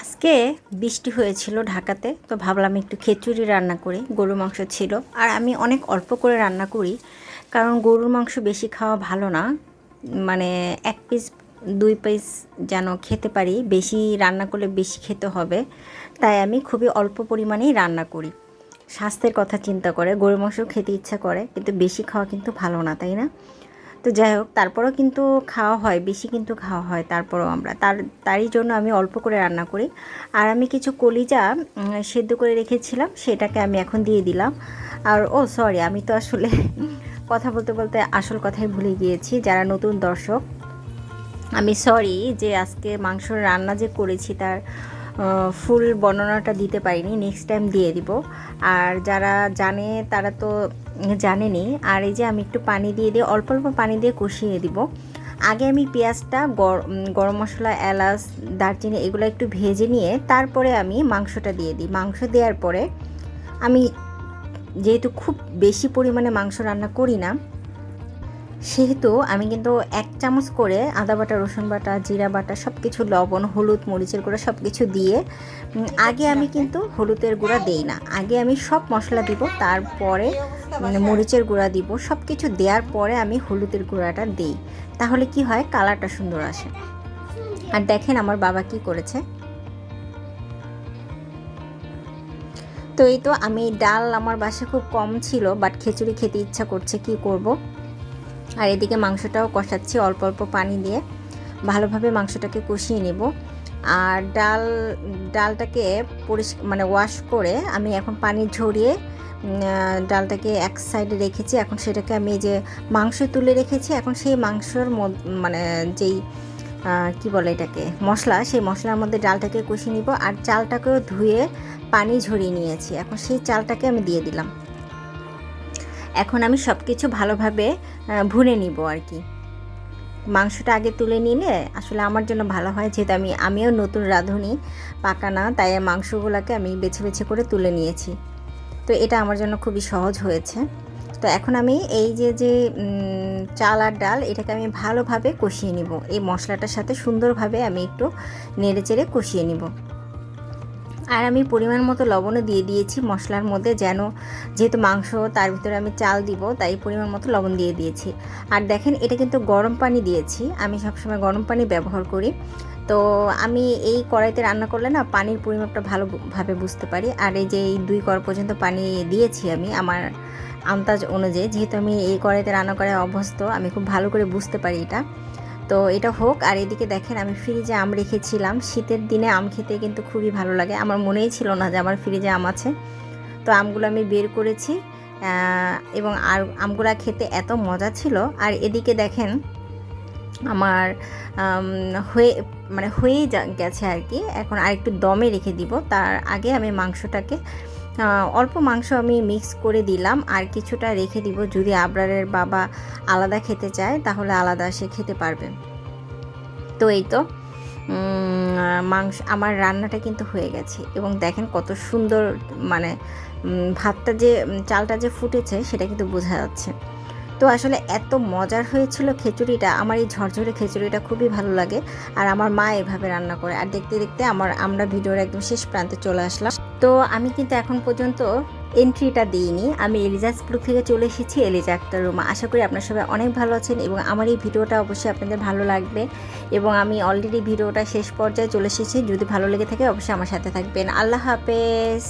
আজকে বৃষ্টি হয়েছিল ঢাকাতে, তো ভাবলাম একটু খিচুড়ি রান্না করি, গরুর মাংস ছিল। আর আমি অনেক অল্প করে রান্না করি, কারণ গরুর মাংস বেশি খাওয়া ভালো না। মানে এক পিস দুই পিস যেন খেতে পারি, বেশি রান্না করলে বেশি খেতে হবে। তাই আমি খুবই অল্প পরিমাণেই রান্না করি। স্বাস্থ্যের কথা চিন্তা করে, গরুর মাংস খেতে ইচ্ছা করে, কিন্তু বেশি খাওয়া কিন্তু ভালো না, তাই না? তো যাই হোক তারপরেও কিন্তু খাওয়া হয় বেশি কিন্তু খাওয়া হয় তারপরেও আমরা। তার তারই জন্য আমি অল্প করে রান্না করি। আর আমি কিছু কলিজা সেদ্ধ করে রেখেছিলাম সেটাকে আমি এখন দিয়ে দিলাম। আর ও সরি আমি তো আসলে কথা বলতে বলতে আসল কথাই ভুলে গিয়েছি যারা নতুন দর্শক। আমি সরি যে আজকে মাংসর রান্না যে করেছি তার ফুল বর্ণনাটা দিতে পারিনি নেক্সট টাইম দিয়ে দিব। আর যারা জানে, তারা তো জানেনি। আর এই যে আমি একটু পানি দিয়ে দিয়ে, অল্প অল্প পানি দিয়ে কষিয়ে দিব। আগে আমি পেঁয়াজটা, গর- গরম মশলা, এলাচ, দারচিনি, এগুলো একটু ভেজে নিয়ে, তারপরে আমি মাংসটা দিয়ে দিই। মাংস দেওয়ার পরে আমি যেহেতু খুব বেশি পরিমাণে মাংস রান্না করি না সেহেতু আমি কিন্তু এক চামচ করে আদা বাটা, রসুন বাটা, জিরা বাটা সব কিছু লবণ, হলুদ, মরিচের গুঁড়া সব কিছু দিয়ে আগে আমি কিন্তু হলুদের গুঁড়া দেই না। আগে আমি সব মশলা দিব, তারপরে মরিচের গুঁড়া দিব সব কিছু দেওয়ার পরে আমি হলুদের গুঁড়াটা দিই। তাহলে কি হয়? কালারটা সুন্দর আসে। আর দেখেন আমার বাবা কি করেছে। তো এই তো আমি, ডাল আমার বাসায় খুব কম ছিল, বাট খিচুড়ি খেতে ইচ্ছা করছে, কি করব? আর এদিকে মাংসটাও কষাচ্ছি অল্প অল্প পানি দিয়ে। ভালোভাবে মাংসটাকে কষিয়ে নেব। আর ডাল, ডালটাকে পরিষ্কার মানে ওয়াশ করে আমি এখন পানি ঝরিয়ে ডালটাকে এক সাইডে রেখেছি। এখন সেটাকে আমি যে মাংস তুলে রেখেছি, এখন সেই মাংসর মানে যেই কি বলে এটাকে, মশলা, সেই মশলার মধ্যে ডালটাকে কষিয়ে নিব। আর চালটাকেও ধুয়ে পানি ঝরিয়ে নিয়েছি। এখন সেই চালটাকে আমি দিয়ে দিলাম। এখন আমি সব কিছু ভালোভাবে ভুনে নিব আর কি মাংসটা আগে তুলে নিলে আসলে আমার জন্য ভালো হয়, যেহেতু আমি, আমিও নতুন রাঁধুনি, পাকা না, তাই মাংসগুলোকে আমি বেছে বেছে করে তুলে নিয়েছি। তো এটা আমার জন্য খুবই সহজ হয়েছে। তো এখন আমি এই যে যে চাল আর ডাল, এটাকে আমি ভালোভাবে কষিয়ে নিব। এই মশলাটার সাথে সুন্দরভাবে আমি একটু নেড়ে চেড়ে কষিয়ে নিব। আর আমি পরিমাণ মতো লবণও দিয়ে দিয়েছি মশলার মধ্যে যেন যেহেতু মাংস, তার ভিতরে আমি চাল দিব, তাই পরিমাণ মতো লবণ দিয়ে দিয়েছি। আর দেখেন, এটা কিন্তু গরম পানি দিয়েছি। আমি সবসময় গরম পানি ব্যবহার করি। তো আমি এই কড়াইতে রান্না করলে না পানির পরিমাপটা ভালোভাবে বুঝতে পারি। আর এই যে এই দুই কড় পর্যন্ত পানি দিয়েছি আমি আমার আন্দাজ অনুযায়ী, যেহেতু আমি এই কড়াইতে রান্না করে অভ্যস্ত, আমি খুব ভালো করে বুঝতে পারি এটা। তো এটা হোক, আর এদিকে দেখেন আমি ফ্রিজে আম রেখেছিলাম। শীতের দিনে আম খেতে কিন্তু খুবই ভালো লাগে। আমার মনেই ছিল না যে আমার ফ্রিজে আম আছে। তো আমগুলো আমি বের করেছি এবং আর আমগুলা খেতে এত মজা ছিল। আর এদিকে দেখেন আমার হয়ে মানে হয়েই গেছে আর কি। এখন আর একটু দমে রেখে দিব। তার আগে আমি মাংসটাকে অল্প মাংস আমি মিক্স করে দিলাম। আর কিছুটা রেখে দিব যদি আবরারের বাবা আলাদা খেতে চায়, তাহলে আলাদা সে খেতে পারবে। তো এই তো মাংস, আমার রান্নাটা কিন্তু হয়ে গেছে। এবং দেখেন কত সুন্দর মানে ভাতটা যে, চালটা যে ফুটেছে, সেটা কিন্তু বোঝা যাচ্ছে। তো আসলে এত মজার হয়েছিল খিচুড়িটা। আমার এই ঝরঝরে খিচুড়িটা খুবই ভালো লাগে। আর আমার মা এভাবে রান্না করে। আর দেখতে দেখতে আমার, আমরা ভিডিওর একদম শেষ প্রান্তে চলে আসলাম। তো আমি কিন্তু এখন পর্যন্ত এন্ট্রিটা দিইনি। আমি এলিজাস স্কুল থেকে চলে এসেছি এলিজা আক্তার রুমা আশা করি আপনার সবাই অনেক ভালো আছেন এবং আমার এই ভিডিওটা অবশ্যই আপনাদের ভালো লাগবে এবং আমি অলরেডি ভিডিওটা শেষ পর্যায়ে চলে এসেছি। যদি ভালো লেগে থাকে, অবশ্যই আমার সাথে থাকবেন। আল্লাহ হাফেজ!